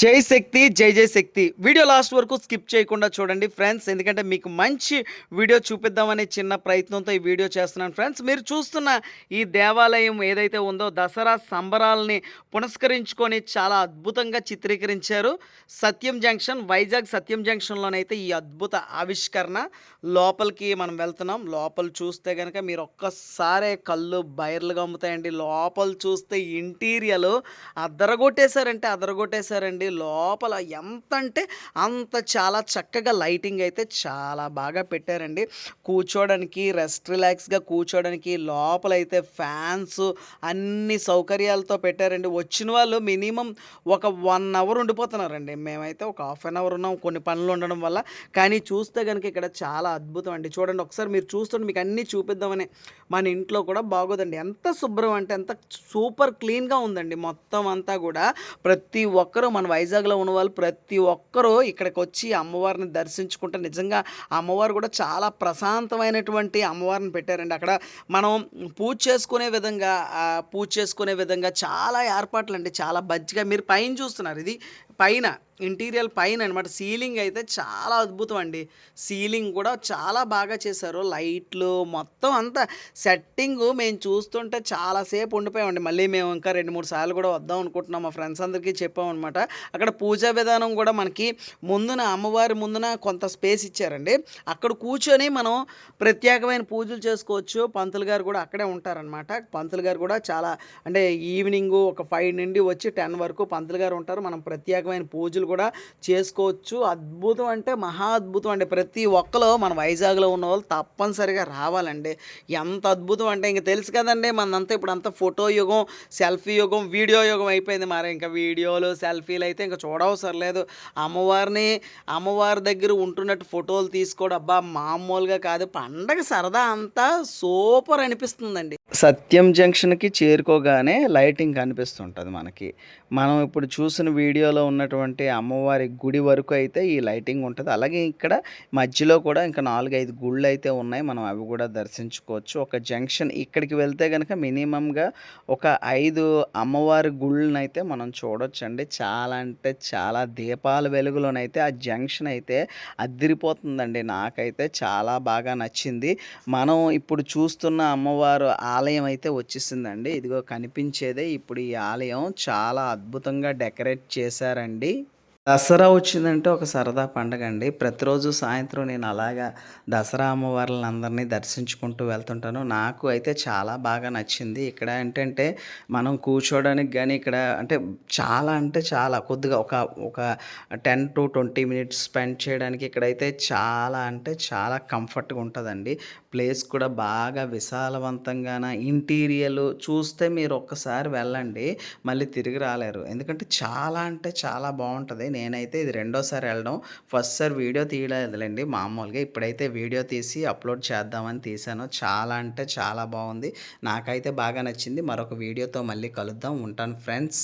జై శక్తి జై జై శక్తి. వీడియో లాస్ట్ వరకు స్కిప్ చేయకుండా చూడండి ఫ్రెండ్స్. ఎందుకంటే మీకు మంచి వీడియో చూపిద్దామనే చిన్న ప్రయత్నంతో ఈ వీడియో చేస్తున్నాను ఫ్రెండ్స్. మీరు చూస్తున్న ఈ దేవాలయం ఏదైతే ఉందో దసరా సంబరాలని పునస్కరించుకొని చాలా అద్భుతంగా చిత్రీకరించారు. సత్యం జంక్షన్ వైజాగ్ సత్యం జంక్షన్లోనైతే ఈ అద్భుత ఆవిష్కరణ లోపలికి మనం వెళ్తున్నాం. లోపల చూస్తే కనుక మీరు ఒక్కసారే కళ్ళు బైర్లుగా అమ్ముతాయండి. లోపల చూస్తే ఇంటీరియల్ అద్దరగొట్టేశారంటే అదరగొట్టేశారండి లోపల ఎంత అంటే అంత చాలా చక్కగా లైటింగ్ అయితే చాలా బాగా పెట్టారండి. కూర్చోవడానికి రెస్ట్ రిలాక్స్గా కూర్చోవడానికి లోపల అయితే ఫ్యాన్స్ అన్ని సౌకర్యాలతో పెట్టారండి. వచ్చిన వాళ్ళు మినిమం ఒక వన్ అవర్ ఉండిపోతున్నారండి. మేమైతే ఒక హాఫ్ అన్ అవర్ ఉన్నాం కొన్ని పనులు ఉండడం వల్ల. కానీ చూస్తే కనుక ఇక్కడ చాలా అద్భుతం అండి. చూడండి ఒకసారి మీరు చూస్తుంటే మీకు అన్నీ చూపిద్దామని మన ఇంట్లో కూడా బాగోదండి. ఎంత శుభ్రం అంటే ఎంత సూపర్ క్లీన్గా ఉందండి. మొత్తం అంతా కూడా ప్రతి ఒక్కరూ మన వైజాగ్లో ఉన్న వాళ్ళు ప్రతి ఒక్కరూ ఇక్కడికి వచ్చి అమ్మవారిని దర్శించుకుంటే నిజంగా అమ్మవారు కూడా చాలా ప్రశాంతమైనటువంటి అమ్మవారిని పెట్టారండి. అక్కడ మనం పూజ చేసుకునే విధంగా పూజ చేసుకునే విధంగా చాలా ఏర్పాట్లు అండి చాలా బజ్జిగా మీరు పైన చూస్తున్నారు. ఇది పైన ఇంటీరియర్ పైన అనమాట సీలింగ్ అయితే చాలా అద్భుతం అండి సీలింగ్ కూడా చాలా బాగా చేశారు. లైట్లు మొత్తం అంతా సెట్టింగ్ మేము చూస్తుంటే చాలాసేపు ఉండిపోయామండి. మళ్ళీ మేము ఇంకా రెండు మూడు సార్లు కూడా వద్దాం అనుకుంటున్నాం. మా ఫ్రెండ్స్ అందరికీ చెప్పామన్నమాట. అక్కడ పూజా విధానం కూడా మనకి ముందున అమ్మవారి ముందున కొంత స్పేస్ ఇచ్చారండి. అక్కడ కూర్చొని మనం ప్రత్యేకమైన పూజలు చేసుకోవచ్చు. పంతులు గారు కూడా అక్కడే ఉంటారనమాట పంతులు గారు కూడా చాలా అంటే ఈవినింగ్ ఒక ఫైవ్ నుండి వచ్చి టెన్ వరకు పంతులు గారు ఉంటారు. మనం ప్రత్యేకమైన పూజలు కూడా చేసుకోవచ్చు. అద్భుతం అంటే మహా అద్భుతం అండి. ప్రతి ఒక్కరు మన వైజాగ్లో ఉన్న వాళ్ళు తప్పనిసరిగా రావాలండి. ఎంత అద్భుతం అంటే ఇంక తెలుసు కదండి మనంతా ఇప్పుడు అంతా ఫోటో యుగం సెల్ఫీ యుగం వీడియో యుగం అయిపోయింది. మరి ఇంకా వీడియోలు సెల్ఫీలు అయితే ఇంకా చూడవసరలేదు అమ్మవారిని అమ్మవారి దగ్గర ఉంటున్నట్టు ఫోటోలు తీసుకోవడం అబ్బా మామూలుగా కాదు. పండగ సరదా అంతా సూపర్ అనిపిస్తుందండి. సత్యం జంక్షన్కి చేరుకోగానే లైటింగ్ కనిపిస్తుంటుంది మనకి. మనం ఇప్పుడు చూసిన వీడియోలో ఉన్నటువంటి అమ్మవారి గుడి వరకు అయితే ఈ లైటింగ్ ఉంటుంది. అలాగే ఇక్కడ మధ్యలో కూడా ఇంకా నాలుగైదు గుళ్ళు అయితే ఉన్నాయి. మనం అవి కూడా దర్శించుకోవచ్చు. ఒక జంక్షన్ ఇక్కడికి వెళ్తే కనుక మినిమంగా ఒక ఐదు అమ్మవారి గుళ్ళనైతే అయితే మనం చూడొచ్చండి. చాలా అంటే చాలా దీపాల వెలుగులోనైతే ఆ జంక్షన్ అయితే అద్దిరిపోతుందండి. నాకైతే చాలా బాగా నచ్చింది. మనం ఇప్పుడు చూస్తున్న అమ్మవారు ఆలయం అయితే వచ్చేసిందండి. ఇదిగో కనిపించేదే ఇప్పుడు ఈ ఆలయం. చాలా అద్భుతంగా డెకరేట్ చేశారండి. దసరా వచ్చిందంటే ఒక సరదా పండగ అండి. ప్రతిరోజు సాయంత్రం నేను అలాగా దసరా అమ్మవార్లను అందరినీ దర్శించుకుంటూ వెళ్తుంటాను. నాకు అయితే చాలా బాగా నచ్చింది. ఇక్కడ ఏంటంటే మనం కూర్చోవడానికి కానీ ఇక్కడ అంటే చాలా అంటే చాలా కొద్దిగా ఒక ఒక ten to twenty minutes spend చేయడానికి ఇక్కడైతే చాలా అంటే చాలా కంఫర్ట్గా ఉంటుందండి. ప్లేస్ కూడా బాగా విశాలవంతంగాన ఇంటీరియల్ చూస్తే మీరు ఒక్కసారి వెళ్ళండి. మళ్ళీ తిరిగి రాలేరు. ఎందుకంటే చాలా అంటే చాలా బాగుంటుంది. నేనైతే ఇది రెండోసారి వెళ్ళడం. ఫస్ట్ సార్ వీడియో తీయలేదులేండి. మామూలుగా ఇప్పుడైతే వీడియో తీసి అప్లోడ్ చేద్దామని తీసాను చాలా అంటే చాలా బాగుంది. నాకైతే బాగా నచ్చింది. మరొక వీడియోతో మళ్ళీ కలుద్దాం. ఉంటాను ఫ్రెండ్స్.